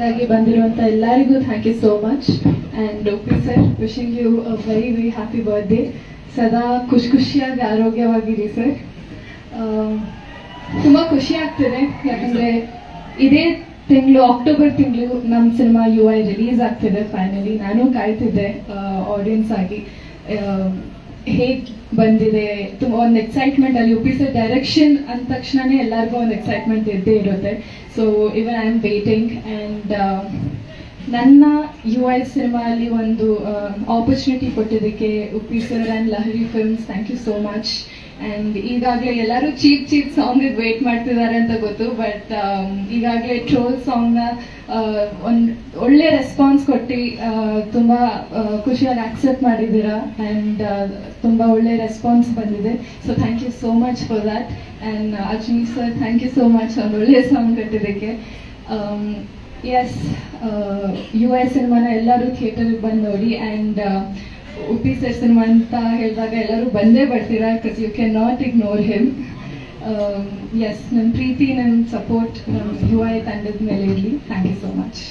ಬಂದಿರುವಂತ ಎಲ್ಲರಿಗೂ thank you so much and OP sir wishing you very very happy birthday ಸದಾ ಖುಷಿ ಖುಷಿಯಾಗಿ ಆರೋಗ್ಯವಾಗಿರಿ ಸರ್ ತುಂಬಾ ಖುಷಿ ಆಗ್ತಿದೆ. ಯಾಕಂದ್ರೆ ಇದೇ ತಿಂಗಳು ಅಕ್ಟೋಬರ್ ತಿಂಗಳು ನಮ್ಮ ಸಿನಿಮಾ ಯು ಐ ರಿಲೀಸ್ ಆಗ್ತಿದೆ ಫೈನಲಿ ನಾನು ಕಾಯ್ತಿದ್ದೆ ಆಡಿಯನ್ಸ್ ಆಗಿ. ಹೇಗ್ ಬಂದಿದೆ. ತುಂಬಾ ಒಂದು ಎಕ್ಸೈಟ್ಮೆಂಟ್ ಅಲ್ಲಿ ಸರ್ ಡೈರೆಕ್ಷನ್ ಅಂದ ತಕ್ಷಣನೇ ಎಲ್ಲರಿಗೂ ಒಂದು ಎಕ್ಸೈಟ್ಮೆಂಟ್ ಇದ್ದೇ ಇರುತ್ತೆ. So even I am waiting and ನನ್ನ ಯು ಐ ಸಿನಿಮಾ ಅಲ್ಲಿ ಒಂದು ಆಪರ್ಚುನಿಟಿ ಕೊಟ್ಟಿದ್ದಕ್ಕೆ Uppi sir and Lahari films thank you so much and ಈಗಾಗಲೇ ಎಲ್ಲರೂ ಚೀಪ್ ಚೀಪ್ ಸಾಂಗ್ ವೇಟ್ ಮಾಡ್ತಿದ್ದಾರೆ ಅಂತ ಗೊತ್ತು ಬಟ್ ಈಗಾಗಲೇ ಟ್ರೋಲ್ ಸಾಂಗ್ನ ಒಂದು ಒಳ್ಳೆ ರೆಸ್ಪಾನ್ಸ್ ಕೊಟ್ಟು ತುಂಬ ಖುಷಿಯಾಗಿ ಆಕ್ಸೆಪ್ಟ್ ಮಾಡಿದ್ದೀರಾ? ಅಂಡ್ ತುಂಬಾ ಒಳ್ಳೆ ರೆಸ್ಪಾನ್ಸ್ ಬಂದಿದೆ. So thank you so much for that and Azmi sir thank you so much ಒಂದು ಒಳ್ಳೆ ಸಾಂಗ್ ಕಟ್ಟಿದ್ದಕ್ಕೆ. ಎಸ್ ಯು ಎಸ್ ಸಿನಿಮಾನ ಎಲ್ಲರೂ ಥಿಯೇಟರ್ಗೆ ಬಂದು ನೋಡಿ. ಆ್ಯಂಡ್ ಉಪ್ಪಿ ಸರ್ ಅಂತ ಹೇಳಿದಾಗ ಎಲ್ಲರೂ ಬಂದೇ ಬರ್ತೀರಾ? Because you can not ignore him S ನನ್ನ ಪ್ರೀತಿ ನನ್ನ ಸಪೋರ್ಟ್ ನಮ್ಮ ಯು ಐ ತಂಡದ ಮೇಲೆ ಇರಲಿ. Thank you so much